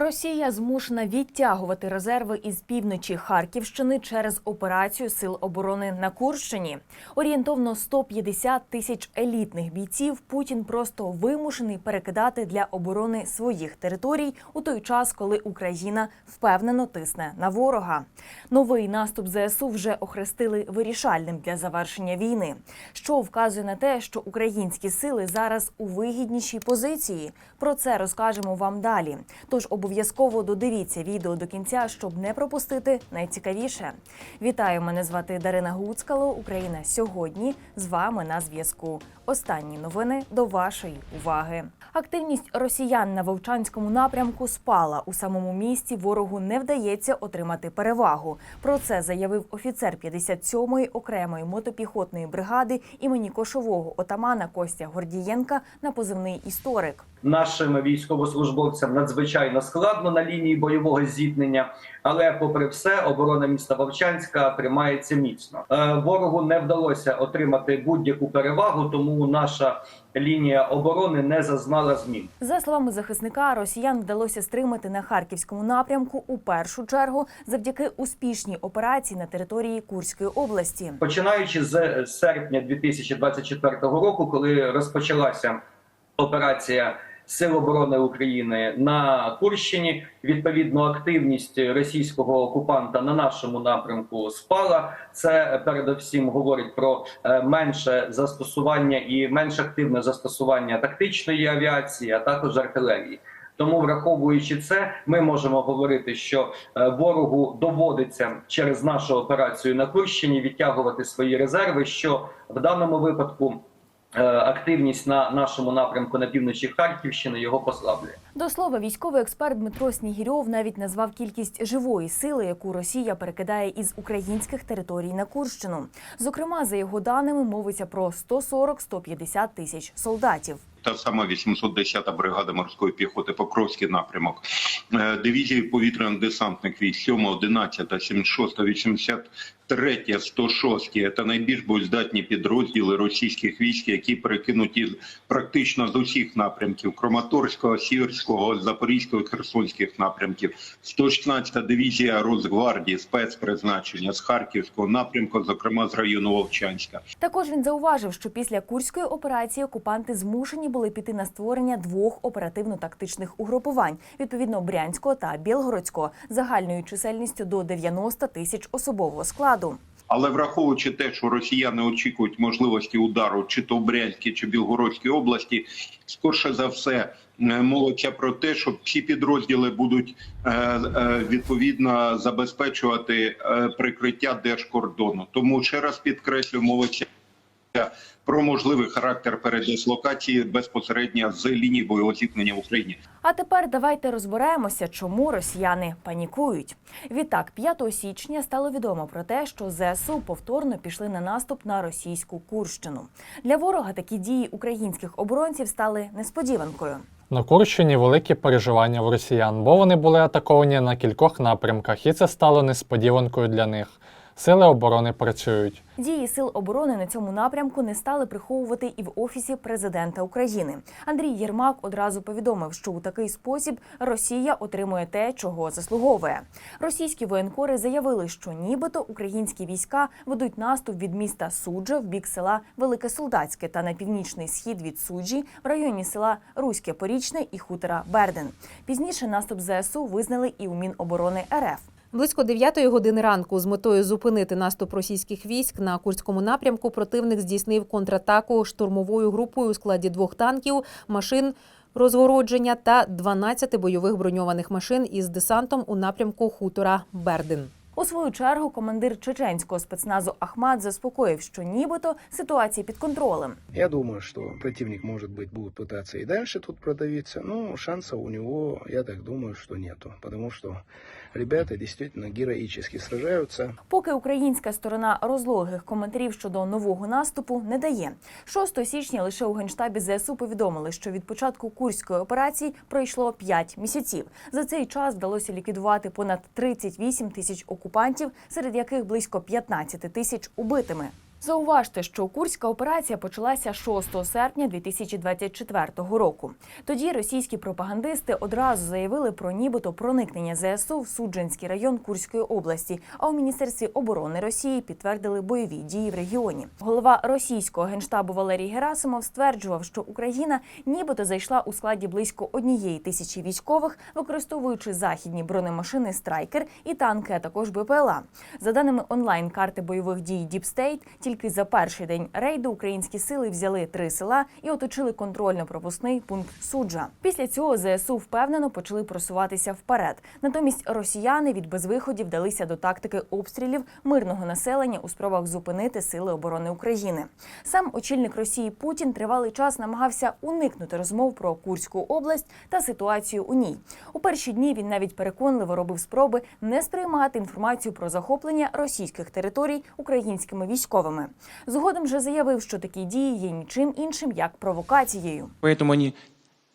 Росія змушена відтягувати резерви із півночі Харківщини через операцію Сил оборони на Курщині. Орієнтовно 150 тисяч елітних бійців Путін просто вимушений перекидати для оборони своїх територій у той час, коли Україна впевнено тисне на ворога. Новий наступ ЗСУ вже охрестили вирішальним для завершення війни, що вказує на те, що українські сили зараз у вигіднішій позиції. Про це розкажемо вам далі. Тож обов'язково додивіться відео до кінця, щоб не пропустити найцікавіше. Вітаю, мене звати Дарина Гуцкало. Україна сьогодні з вами на зв'язку. Останні новини до вашої уваги. Активність росіян на Вовчанському напрямку спала. У самому місті ворогу не вдається отримати перевагу. Про це заявив офіцер 57-ї окремої мотопіхотної бригади імені кошового отамана Костя Гордієнка на позивний історик. Нашим військовослужбовцям надзвичайно складно на лінії бойового зіткнення, але, попри все, оборона міста Вовчанська тримається міцно. Е, Ворогу не вдалося отримати будь-яку перевагу, тому наша лінія оборони не зазнала змін. За словами захисника, росіян вдалося стримати на харківському напрямку у першу чергу завдяки успішній операції на території Курської області. Починаючи з серпня 2024 року, коли розпочалася операція Сил оборони України на Курщині, відповідно, активність російського окупанта на нашому напрямку спала. Це передовсім говорить про е, менше застосування і менш активне застосування тактичної авіації, а також артилерії. Тому, враховуючи це, ми можемо говорити, що е, ворогу доводиться через нашу операцію на Курщині відтягувати свої резерви. Що в даному випадку активність на нашому напрямку на півночі Харківщини його послаблює. До слова, військовий експерт Дмитро Снігірьов навіть назвав кількість живої сили, яку Росія перекидає із українських територій на Курщину. Зокрема, за його даними мовиться про 140-150 тисяч солдатів. Та сама 810-та бригада морської піхоти Покровський напрямок, Е, дивізії повітряно-десантних військ 7, 11, 76, 83, 106 – це найбільш боєздатні підрозділи російських військ, які перекинуті практично з усіх напрямків Краматорського, Сіверського, Запорізького, Херсонських напрямків. 116-та дивізія Росгвардії спецпризначення з Харківського напрямку, зокрема з району Вовчанська. Також він зауважив, що після курської операції окупанти змушені були піти на створення двох оперативно-тактичних угрупувань відповідно Брянського та Білгородського загальною чисельністю до 90 тисяч особового складу. Але враховуючи те, що росіяни очікують можливості удару чи то в Брянській, чи Білгородській області, скорше за все е, про те, що ці підрозділи будуть е, е, відповідно забезпечувати прикриття держкордону. Тому ще раз підкреслю, мовиться про можливий характер передислокації безпосередньо з лінії бойового зіткнення в Україні. А тепер давайте розберемося, чому росіяни панікують. Відтак, 5 січня стало відомо про те, що ЗСУ повторно пішли на наступ на російську Курщину. Для ворога такі дії українських оборонців стали несподіванкою. На Курщині великі переживання в росіян, бо вони були атаковані на кількох напрямках, і це стало несподіванкою для них. Сили оборони працюють. Дії сил оборони на цьому напрямку не стали приховувати і в офісі президента України. Андрій Єрмак одразу повідомив, що у такий спосіб Росія отримує те, чого заслуговує. Російські воєнкори заявили, що нібито українські війська ведуть наступ від міста Суджа в бік села Велике Солдатське та на північний схід від Суджі в районі села Руське Порічне і хутора Берден. Пізніше наступ ЗСУ визнали і у Міноборони РФ. Близько 9 години ранку з метою зупинити наступ російських військ на Курському напрямку противник здійснив контратаку штурмовою групою у складі двох танків, машин розгородження та 12 бойових броньованих машин із десантом у напрямку хутора Бердин. У свою чергу командир чеченського спецназу Ахмат заспокоїв, що нібито ситуація під контролем. Я думаю, что противник, может быть, будет пытаться и дальше тут продавиться, но шансов у него, я так думаю, что нету, потому что ребята действительно героїчно сражаються. Поки українська сторона розлогих коментарів щодо нового наступу не дає. 6 січня лише у генштабі ЗСУ повідомили, що від початку курської операції пройшло 5 місяців. За цей час вдалося ліквідувати понад 38 тисяч окупантів, серед яких близько 15 тисяч убитими. Зауважте, що курська операція почалася 6 серпня 2024 року. Тоді російські пропагандисти одразу заявили про нібито проникнення ЗСУ в Суджанський район Курської області. А у міністерстві оборони Росії підтвердили бойові дії в регіоні. Голова російського генштабу Валерій Герасимов стверджував, що Україна нібито зайшла у складі близько однієї тисячі військових, використовуючи західні бронемашини Страйкер і танки, а також БПЛА. За даними онлайн карти бойових дій Діпстейт, тільки за перший день рейду українські сили взяли три села і оточили контрольно-пропускний пункт суджа. Після цього ЗСУ впевнено почали просуватися вперед. Натомість росіяни від безвиходів вдалися до тактики обстрілів мирного населення у спробах зупинити сили оборони України. Сам очільник Росії Путін тривалий час намагався уникнути розмов про Курську область та ситуацію у ній. У перші дні він навіть переконливо робив спроби не сприймати інформацію про захоплення російських територій українськими військовими Згодом же заявив, що такі дії є нічим іншим як провокацією. Поэтому они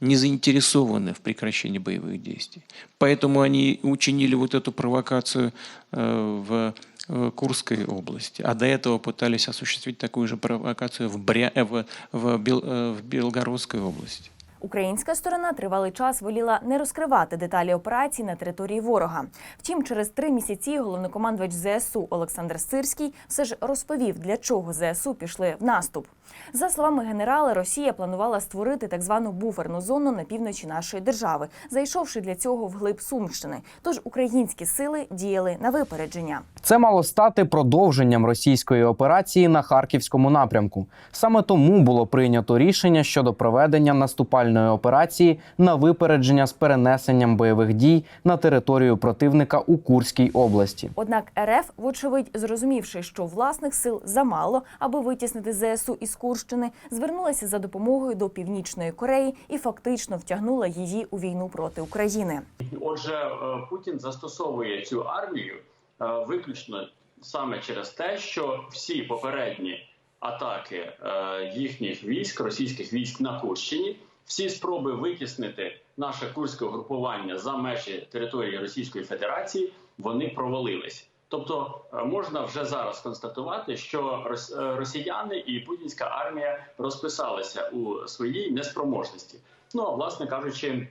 не заинтересованы в прекращении боевых действий. Поэтому они учинили вот эту провокацию э, в э, Курской области, а до этого пытались осуществить такую же провокацию в, Бря... э, в, в, Бел- э, в Белгородской области. Українська сторона тривалий час воліла не розкривати деталі операції на території ворога. Втім, через три місяці головнокомандувач ЗСУ Олександр Сирський все ж розповів, для чого ЗСУ пішли в наступ. За словами генерала, Росія планувала створити так звану буферну зону на півночі нашої держави, зайшовши для цього вглиб Сумщини. Тож українські сили діяли на випередження. Це мало стати продовженням російської операції на харківському напрямку. Саме тому було прийнято рішення щодо проведення наступальної операції на випередження з перенесенням бойових дій на територію противника у Курській області. Однак РФ, вочевидь, зрозумівши, що власних сил замало, аби витіснити ЗСУ із Курщини, звернулася за допомогою до Північної Кореї і фактично втягнула її у війну проти України. Отже, е, Путін застосовує цю армію е, виключно саме через те, що всі попередні атаки е, їхніх військ, російських військ на Курщині, всі спроби витіснити наше курське угрупування за межі території Російської Федерації, вони провалились. Тобто е, можна вже зараз констатувати, що е, росіяни і путінська армія розписалися у своїй неспроможності. Ну а власне кажучи,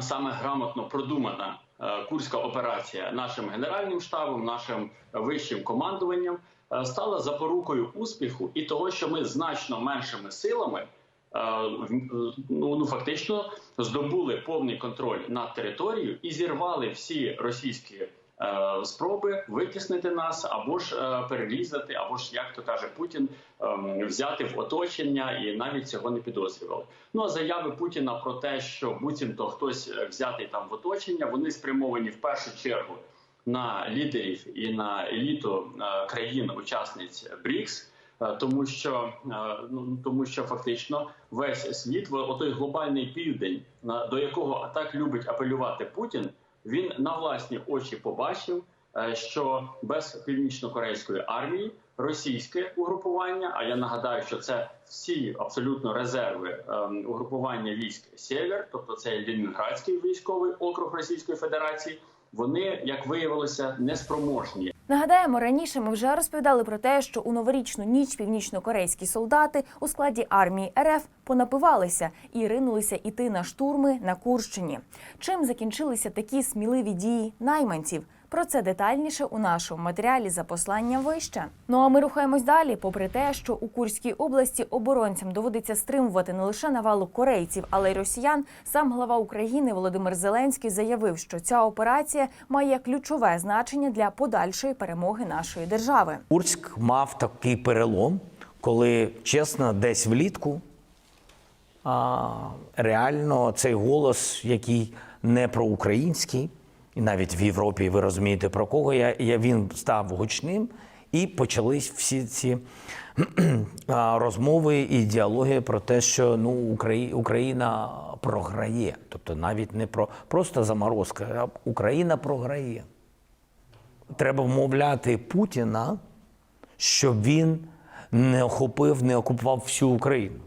саме грамотно продумана е, курська операція нашим генеральним штабом, нашим вищим командуванням стала запорукою успіху і того, що ми значно меншими силами. Е, Ну, ну фактично здобули повний контроль над територією і зірвали всі російські е, спроби витіснити нас або ж е, перерізати, або ж як то каже Путін, ем, взяти в оточення і навіть цього не підозрювали. Ну а заяви Путіна про те, що буцімто хтось е, взятий там в оточення, вони спрямовані в першу чергу на лідерів і на еліту е, країн-учасниць БРІКС. Е, Тому що е, ну тому, що фактично весь світ, отой глобальний південь, на до якого так любить апелювати Путін, він на власні очі побачив, е, що без північно-корейської армії російське угрупування. А я нагадаю, що це всі абсолютно резерви ем, угрупування військ Сєвєр, тобто це Ленінградський військовий округ Російської Федерації. Вони, як виявилося, неспроможні Нагадаємо, раніше ми вже розповідали про те, що у новорічну ніч північно-корейські солдати у складі армії РФ понапивалися і ринулися іти на штурми на Курщині. Чим закінчилися такі сміливі дії найманців? Про це детальніше у нашому матеріалі за посланням вище. Ну а ми рухаємось далі. Попри те, що у Курській області оборонцям доводиться стримувати не лише навалу корейців, але й росіян. Сам глава України Володимир Зеленський заявив, що ця операція має ключове значення для подальшої перемоги нашої держави. Курськ мав такий перелом, коли, чесно, десь влітку а, реально цей голос, який не проукраїнський, і навіть в Європі ви розумієте про кого я, я він став гучним, і почались всі ці розмови і діалоги про те, що ну Украї- Україна програє, тобто навіть не про просто заморозка, а Україна програє. Треба вмовляти Путіна, щоб він не охопив, не окупував всю Україну.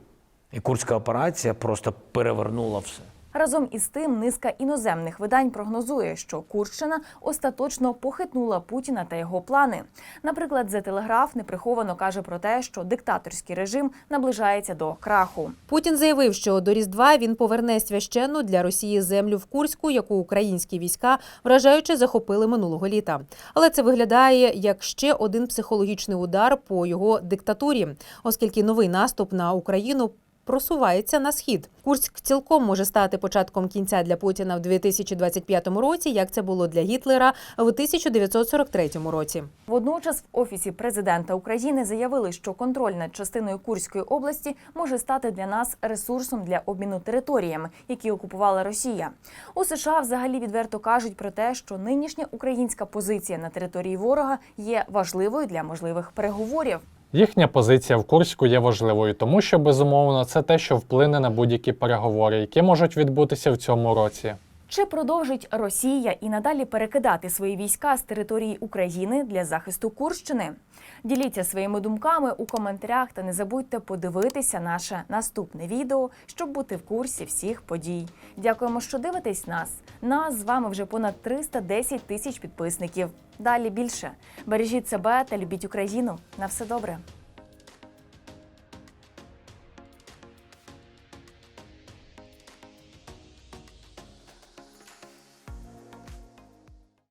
І Курська операція просто перевернула все. Разом із тим, низка іноземних видань прогнозує, що Курщина остаточно похитнула Путіна та його плани. Наприклад, The Telegraph неприховано каже про те, що диктаторський режим наближається до краху. Путін заявив, що до Різдва він поверне священну для Росії землю в Курську, яку українські війська вражаючи захопили минулого літа. Але це виглядає як ще один психологічний удар по його диктатурі, оскільки новий наступ на Україну. Просувається на схід. Курськ цілком може стати початком кінця для Путіна в 2025 році, як це було для Гітлера в 1943 році. Водночас в офісі президента України заявили, що контроль над частиною Курської області може стати для нас ресурсом для обміну територіями, які окупувала Росія. У США взагалі відверто кажуть про те, що нинішня українська позиція на території ворога є важливою для можливих переговорів. Їхня позиція в Курську є важливою, тому що безумовно це те, що вплине на будь-які переговори, які можуть відбутися в цьому році. Чи продовжить Росія і надалі перекидати свої війська з території України для захисту Курщини? Діліться своїми думками у коментарях та не забудьте подивитися наше наступне відео, щоб бути в курсі всіх подій. Дякуємо, що дивитесь нас. Нас з вами вже понад 310 тисяч підписників. Далі більше. Бережіть себе та любіть Україну. На все добре.